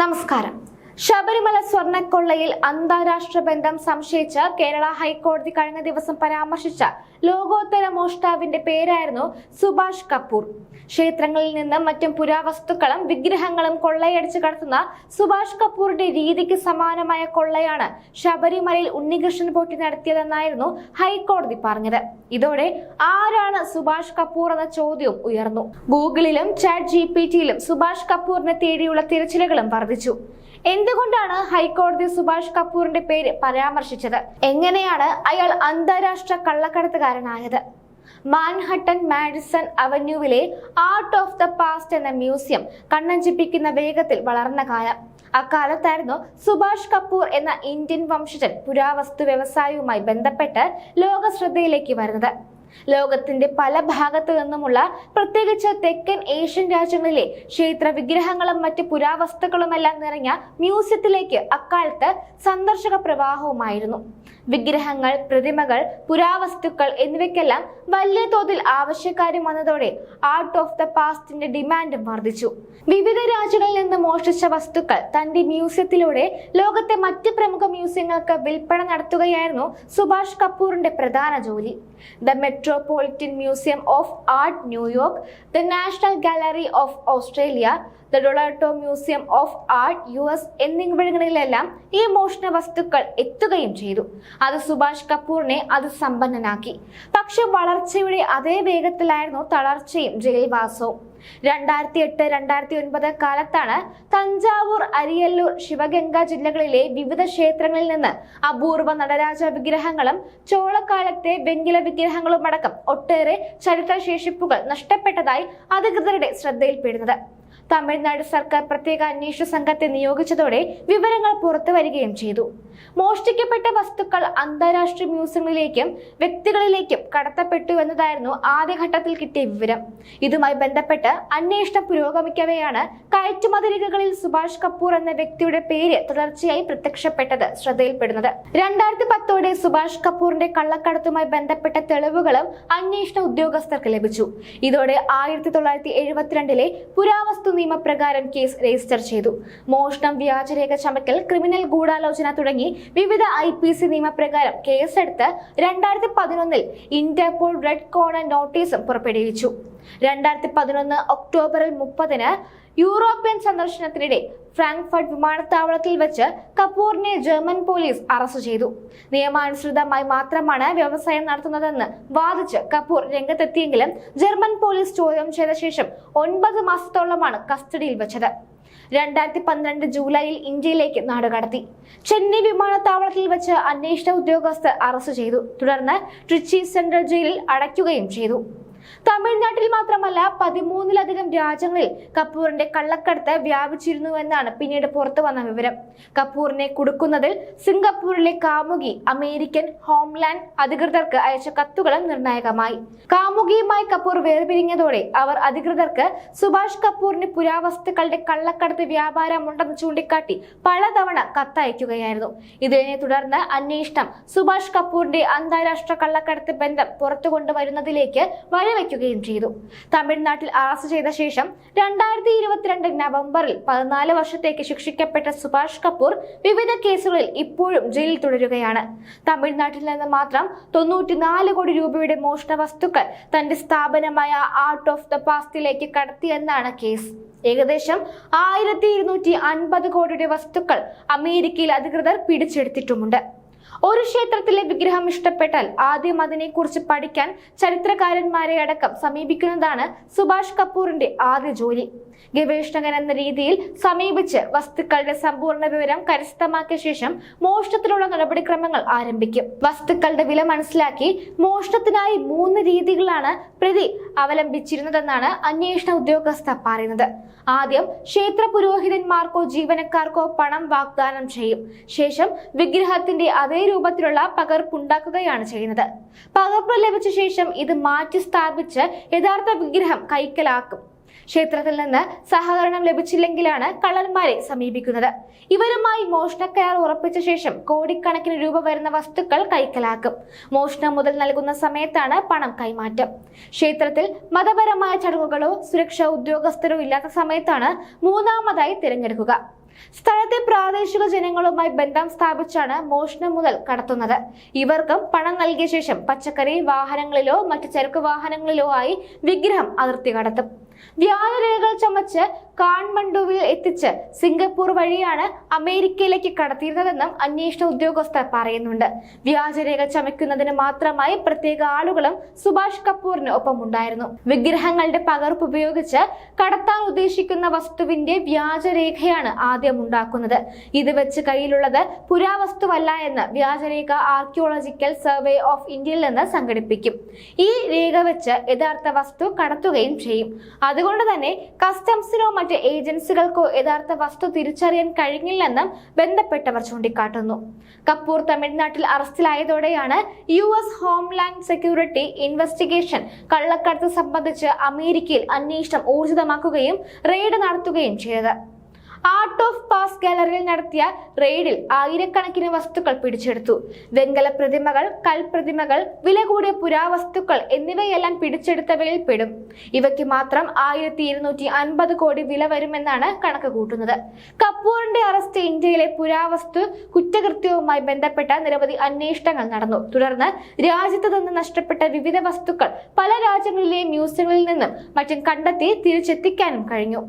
നമസ്കാരം. ശബരിമല സ്വർണക്കൊള്ളയിൽ അന്താരാഷ്ട്ര ബന്ധം സംശയിച്ച് കേരള ഹൈക്കോടതി കഴിഞ്ഞ ദിവസം പരാമർശിച്ച ലോകോത്തര മോഷ്ടാവിന്റെ പേരായിരുന്നു സുഭാഷ് കപൂർ. ക്ഷേത്രങ്ങളിൽ നിന്ന് മറ്റും പുരാവസ്തുക്കളും വിഗ്രഹങ്ങളും കൊള്ളയടിച്ച് കടത്തുന്ന സുഭാഷ് കപൂറിന്റെ രീതിക്ക് സമാനമായ കൊള്ളയാണ് ശബരിമലയിൽ ഉണ്ണികൃഷ്ണൻ പോറ്റി നടത്തിയതെന്നായിരുന്നു ഹൈക്കോടതി പറഞ്ഞത്. ഇതോടെ ആരാണ് സുഭാഷ് കപൂർ എന്ന ചോദ്യവും ഉയർന്നു. ഗൂഗിളിലും ചാറ്റ് ജി സുഭാഷ് കപൂറിനെ തേടിയുള്ള തിരച്ചിലുകളും വർദ്ധിച്ചു. എന്തുകൊണ്ടാണ് ഹൈക്കോടതി സുഭാഷ് കപൂറിന്റെ പേര് പരാമർശിച്ചത്? എങ്ങനെയാണ് അയാൾ അന്താരാഷ്ട്ര കള്ളക്കടത്തുകാരനായത്? മാൻഹട്ടൻ മാഡിസൺ അവന്യൂവിലെ ആർട്ട് ഓഫ് ദ പാസ്റ്റ് എന്ന മ്യൂസിയം കണ്ണഞ്ചിപ്പിക്കുന്ന വേഗത്തിൽ വളർന്ന കാലം. അക്കാലത്തായിരുന്നു സുഭാഷ് കപൂർ എന്ന ഇന്ത്യൻ വംശജൻ പുരാവസ്തു വ്യവസായവുമായി ബന്ധപ്പെട്ട് ലോക ശ്രദ്ധയിലേക്ക് വരുന്നത്. ലോകത്തിന്റെ പല ഭാഗത്തു നിന്നുമുള്ള പ്രത്യേകിച്ച് തെക്കൻ ഏഷ്യൻ രാജ്യങ്ങളിലെ ക്ഷേത്ര വിഗ്രഹങ്ങളും മറ്റ് പുരാവസ്തുക്കളുമെല്ലാം നിറഞ്ഞ മ്യൂസിയത്തിലേക്ക് അക്കാലത്ത് സന്ദർശക പ്രവാഹവുമായിരുന്നു. വിഗ്രഹങ്ങൾ പ്രതിമകൾ പുരാവസ്തുക്കൾ എന്നിവയ്ക്കെല്ലാം വലിയ തോതിൽ ആവശ്യക്കാരും വന്നതോടെ ആർട്ട് ഓഫ് ദ പാസ്റ്റിന്റെ ഡിമാൻഡും വർദ്ധിച്ചു. വിവിധ രാജ്യങ്ങളിൽ നിന്ന് മോഷ്ടിച്ച വസ്തുക്കൾ തന്റെ മ്യൂസിയത്തിലൂടെ ലോകത്തെ മറ്റ് പ്രമുഖ മ്യൂസിയങ്ങൾക്ക് വിൽപ്പന നടത്തുകയായിരുന്നു സുഭാഷ് കപൂറിന്റെ പ്രധാന ജോലി. The metropolitan museum of art New York the national gallery of Australia the Toledo museum of art U S എന്നിവിടങ്ങളിലെല്ലാം ഈ മോഷണ വസ്തുക്കൾ എത്തുകയും ചെയ്തു. അത് സുഭാഷ് കപൂറിനെ അത് സമ്പന്നനാക്കി. പക്ഷെ വളർച്ചയുടെ അതേ വേഗത്തിലായിരുന്നു തളർച്ചയും ജയിൽവാസവും. രണ്ടായിരത്തി എട്ട് രണ്ടായിരത്തി ഒൻപത് കാലത്താണ് തഞ്ചാവൂർ അരിയല്ലൂർ ശിവഗംഗ ജില്ലകളിലെ വിവിധ ക്ഷേത്രങ്ങളിൽ നിന്ന് അപൂർവ നടരാജ വിഗ്രഹങ്ങളും ചോളക്കാലത്തെ വെങ്കില വിഗ്രഹങ്ങളും അടക്കം ഒട്ടേറെ ചരിത്രശേഷിപ്പുകൾ നഷ്ടപ്പെട്ടതായി അധികൃതരുടെ ശ്രദ്ധയിൽപ്പെടുന്നത്. തമിഴ്നാട് സർക്കാർ പ്രത്യേക അന്വേഷണ സംഘത്തെ നിയോഗിച്ചതോടെ വിവരങ്ങൾ പുറത്തു വരികയും ചെയ്തു. മോഷ്ടിക്കപ്പെട്ട വസ്തുക്കൾ അന്താരാഷ്ട്ര മ്യൂസിയങ്ങളിലേക്കും വ്യക്തികളിലേക്കും കടത്തപ്പെട്ടു എന്നതായിരുന്നു ആദ്യഘട്ടത്തിൽ കിട്ടിയ വിവരം. ഇതുമായി ബന്ധപ്പെട്ട് അന്വേഷണം പുരോഗമിക്കവെയാണ് കയറ്റുമതി രേഖകളിൽ സുഭാഷ് കപൂർ എന്ന വ്യക്തിയുടെ പേര് തുടർച്ചയായി പ്രത്യക്ഷപ്പെട്ടത് ശ്രദ്ധയിൽപ്പെടുന്നത്. രണ്ടായിരത്തി പത്തോടെ സുഭാഷ് കപൂറിന്റെ കള്ളക്കടത്തുമായി ബന്ധപ്പെട്ട തെളിവുകളും അന്വേഷണ ഉദ്യോഗസ്ഥർക്ക് ലഭിച്ചു. ഇതോടെ ആയിരത്തി തൊള്ളായിരത്തി എഴുപത്തിരണ്ടിലെ പുരാവസ്തു നിയമപ്രകാരം കേസ് രജിസ്റ്റർ ചെയ്തു. മോഷണം വ്യാജരേഖ ചമക്കൽ ക്രിമിനൽ ഗൂഢാലോചന തുടങ്ങി വിവിധ ഐ പി സി നിയമപ്രകാരം കേസെടുത്ത് രണ്ടായിരത്തി പതിനൊന്നിൽ ഇന്റർപോൾ റെഡ് കോർണർ നോട്ടീസും പുറപ്പെടുവിച്ചു. രണ്ടായിരത്തി പതിനൊന്ന് ഒക്ടോബറിൽ മുപ്പതിന് യൂറോപ്യൻ സന്ദർശനത്തിനിടെ ഫ്രാങ്ക്ഫർട്ട് വിമാനത്താവളത്തിൽ വെച്ച് കപൂറിനെ ജർമ്മൻ പോലീസ് അറസ്റ്റ് ചെയ്തു. നിയമാനുസൃതമായി മാത്രമാണ് വ്യവസായം നടത്തുന്നതെന്ന് വാദിച്ച് കപൂർ രംഗത്തെത്തിയെങ്കിലും ജർമ്മൻ പോലീസ് ചോദ്യം ചെയ്ത ശേഷം ഒൻപത് മാസത്തോളമാണ് കസ്റ്റഡിയിൽ വെച്ചത്. രണ്ടായിരത്തി പന്ത്രണ്ട് ജൂലൈയിൽ ഇന്ത്യയിലേക്ക് നാടുകടത്തി ചെന്നൈ വിമാനത്താവളത്തിൽ വെച്ച് അന്വേഷണ ഉദ്യോഗസ്ഥർ അറസ്റ്റ് ചെയ്തു. തുടർന്ന് ട്രിച്ചി സെൻട്രൽ ജയിലിൽ അടയ്ക്കുകയും ചെയ്തു. തമിഴ്നാട്ടിൽ മാത്രമല്ല പതിമൂന്നിലധികം രാജ്യങ്ങളിൽ കപൂറിന്റെ കള്ളക്കടത്ത് വ്യാപിച്ചിരുന്നുവെന്നാണ് പിന്നീട് പുറത്തു വന്ന വിവരം. കപൂറിനെ കുടുക്കുന്നതിൽ സിംഗപ്പൂരിലെ കാമുകി അമേരിക്കൻ ഹോംലാൻഡ് അധികൃതർക്ക് അയച്ച കത്തുകളും നിർണായകമായി. കാമുകിയുമായി കപൂർ വേർപിരിഞ്ഞതോടെ അവർ അധികൃതർക്ക് സുഭാഷ് കപൂറിന് പുരാവസ്തുക്കളുടെ കള്ളക്കടത്ത് വ്യാപാരമുണ്ടെന്ന് ചൂണ്ടിക്കാട്ടി പലതവണ കത്തയക്കുകയായിരുന്നു. ഇതിനെ തുടർന്ന് അന്വേഷണം സുഭാഷ് കപൂറിന്റെ അന്താരാഷ്ട്ര കള്ളക്കടത്ത് ബന്ധം പുറത്തു കൊണ്ടുവരുന്നതിലേക്ക് വഴിവെക്കുകയും ചെയ്തു. തമിഴ്നാട്ടിൽ അറസ്റ്റ് ചെയ്ത ശേഷം രണ്ടായിരത്തി ഇരുപത്തിരണ്ട് നവംബറിൽ പതിനാല് വർഷത്തേക്ക് ശിക്ഷിക്കപ്പെട്ട സുഭാഷ് കപൂർ വിവിധ കേസുകളിൽ ഇപ്പോഴും ജയിലിൽ തുടരുകയാണ്. തമിഴ്നാട്ടിൽ നിന്ന് മാത്രം തൊണ്ണൂറ്റിനാല് കോടി രൂപയുടെ മോഷണ വസ്തുക്കൾ തന്റെ സ്ഥാപനമായ ആർട്ട് ഓഫ് ദ പാസ്റ്റിലേക്ക് കടത്തിയെന്നാണ് കേസ്. ഏകദേശം ആയിരത്തി ഇരുന്നൂറ്റി അൻപത് കോടിയുടെ വസ്തുക്കൾ അമേരിക്കയിൽ അധികൃതർ പിടിച്ചെടുത്തിട്ടുമുണ്ട്. ഒരു ക്ഷേത്രത്തിലെ വിഗ്രഹം ഇഷ്ടപ്പെട്ടാൽ ആദ്യം അതിനെക്കുറിച്ച് പഠിക്കാൻ ചരിത്രകാരന്മാരെ അടക്കം സമീപിക്കുന്നതാണ് സുഭാഷ് കപൂറിന്റെ ആദ്യ ജോലി. ഗവേഷകൻ എന്ന രീതിയിൽ സമീപിച്ച് വസ്തുക്കളുടെ സമ്പൂർണ വിവരം കരസ്ഥമാക്കിയ ശേഷം മോഷണത്തിനുള്ള നടപടിക്രമങ്ങൾ ആരംഭിക്കും. വസ്തുക്കളുടെ വില മനസ്സിലാക്കി മോഷണത്തിനായി മൂന്ന് രീതികളാണ് പ്രതി അവലംബിച്ചിരുന്നതെന്നാണ് അന്വേഷണ ഉദ്യോഗസ്ഥർ പറയുന്നത്. ആദ്യം ക്ഷേത്ര പുരോഹിതന്മാർക്കോ ജീവനക്കാർക്കോ പണം വാഗ്ദാനം ചെയ്യും. ശേഷം വിഗ്രഹത്തിന്റെ അതേ രൂപത്തിലുള്ള പകർപ്പുണ്ടാക്കുകയാണ് ചെയ്യുന്നത്. പകർപ്പ് ലഭിച്ച ശേഷം ഇത് മാറ്റി സ്ഥാപിച്ച് യഥാർത്ഥ വിഗ്രഹം കൈക്കലാക്കും. ക്ഷേത്രത്തിൽ നിന്ന് സഹകരണം ലഭിച്ചില്ലെങ്കിലാണ് കള്ളന്മാരെ സമീപിക്കുന്നത്. ഇവരുമായി മോഷണക്കരാർ ഉറപ്പിച്ച ശേഷം കോടിക്കണക്കിന് രൂപ വരുന്ന വസ്തുക്കൾ കൈക്കലാക്കും. മോഷണം മുതൽ നൽകുന്ന സമയത്താണ് പണം കൈമാറ്റം. ക്ഷേത്രത്തിൽ മതപരമായ ചടങ്ങുകളോ സുരക്ഷാ ഉദ്യോഗസ്ഥരോ ഇല്ലാത്ത സമയത്താണ് മൂന്നാമതായി തിരഞ്ഞെടുക്കുക. സ്ഥലത്തെ പ്രാദേശിക ജനങ്ങളുമായി ബന്ധം സ്ഥാപിച്ചാണ് മോഷണം മുതൽ കടത്തുന്നത്. ഇവർക്കും പണം നൽകിയ ശേഷം പച്ചക്കറി വാഹനങ്ങളിലോ മറ്റു ചരക്ക് വാഹനങ്ങളിലോ ആയി വിഗ്രഹം അതിർത്തി കടത്തും. വ്യാജരേഖകൾ ചമച്ച് കാൺമണ്ഡുവിൽ എത്തിച്ച് സിംഗപ്പൂർ വഴിയാണ് അമേരിക്കയിലേക്ക് കടത്തിയിരുന്നതെന്നും അന്വേഷണ ഉദ്യോഗസ്ഥർ പറയുന്നുണ്ട്. വ്യാജരേഖ ചമയ്ക്കുന്നതിന് മാത്രമായി പ്രത്യേക ആളുകളും സുഭാഷ് കപൂറിന് ഒപ്പമുണ്ടായിരുന്നു. വിഗ്രഹങ്ങളുടെ പകർപ്പ് ഉപയോഗിച്ച് കടത്താൻ ഉദ്ദേശിക്കുന്ന വസ്തുവിന്റെ വ്യാജരേഖയാണ് ആദ്യം ഉണ്ടാക്കുന്നത്. ഇത് വെച്ച് കയ്യിലുള്ളത് പുരാവസ്തുവല്ല എന്ന് വ്യാജരേഖ ആർക്കിയോളജിക്കൽ സർവേ ഓഫ് ഇന്ത്യയിൽ നിന്ന് സംഘടിപ്പിക്കും. ഈ രേഖ വെച്ച് യഥാർത്ഥ വസ്തു കടത്തുകയും ചെയ്യും. അതുകൊണ്ട് തന്നെ കസ്റ്റംസിനോ മറ്റ് ഏജൻസികൾക്കോ യഥാർത്ഥ വസ്തു തിരിച്ചറിയാൻ കഴിഞ്ഞില്ലെന്നും ബന്ധപ്പെട്ടവർ ചൂണ്ടിക്കാട്ടുന്നു. കപൂർ തമിഴ്നാട്ടിൽ അറസ്റ്റിലായതോടെയാണ് U S homeland security investigation കള്ളക്കടത്ത് സംബന്ധിച്ച് അമേരിക്കയിൽ അന്വേഷണം ഊർജിതമാക്കുകയും റെയ്ഡ് നടത്തുകയും ചെയ്തത്. ആർട്ട് ഓഫ് പാസ് ഗാലറിയിൽ നടത്തിയ റെയ്ഡിൽ ആയിരക്കണക്കിന് വസ്തുക്കൾ പിടിച്ചെടുത്തു. വെങ്കല പ്രതിമകൾ കൽപ്രതിമകൾ വില കൂടിയ പുരാവസ്തുക്കൾ എന്നിവയെല്ലാം പിടിച്ചെടുത്തവയിൽ പെടും. ഇവയ്ക്ക് മാത്രം ആയിരത്തി ഇരുന്നൂറ്റി അൻപത് കോടി വില വരുമെന്നാണ് കണക്ക് കൂട്ടുന്നത്. കപൂറിന്റെ അറസ്റ്റ് ഇന്ത്യയിലെ പുരാവസ്തു കുറ്റകൃത്യവുമായി ബന്ധപ്പെട്ട നിരവധി അന്വേഷണങ്ങൾ നടന്നു. തുടർന്ന് രാജ്യത്ത് നിന്ന് നഷ്ടപ്പെട്ട വിവിധ വസ്തുക്കൾ പല രാജ്യങ്ങളിലെയും മ്യൂസിയങ്ങളിൽ നിന്നും മറ്റും കണ്ടെത്തി തിരിച്ചെത്തിക്കാനും കഴിഞ്ഞു.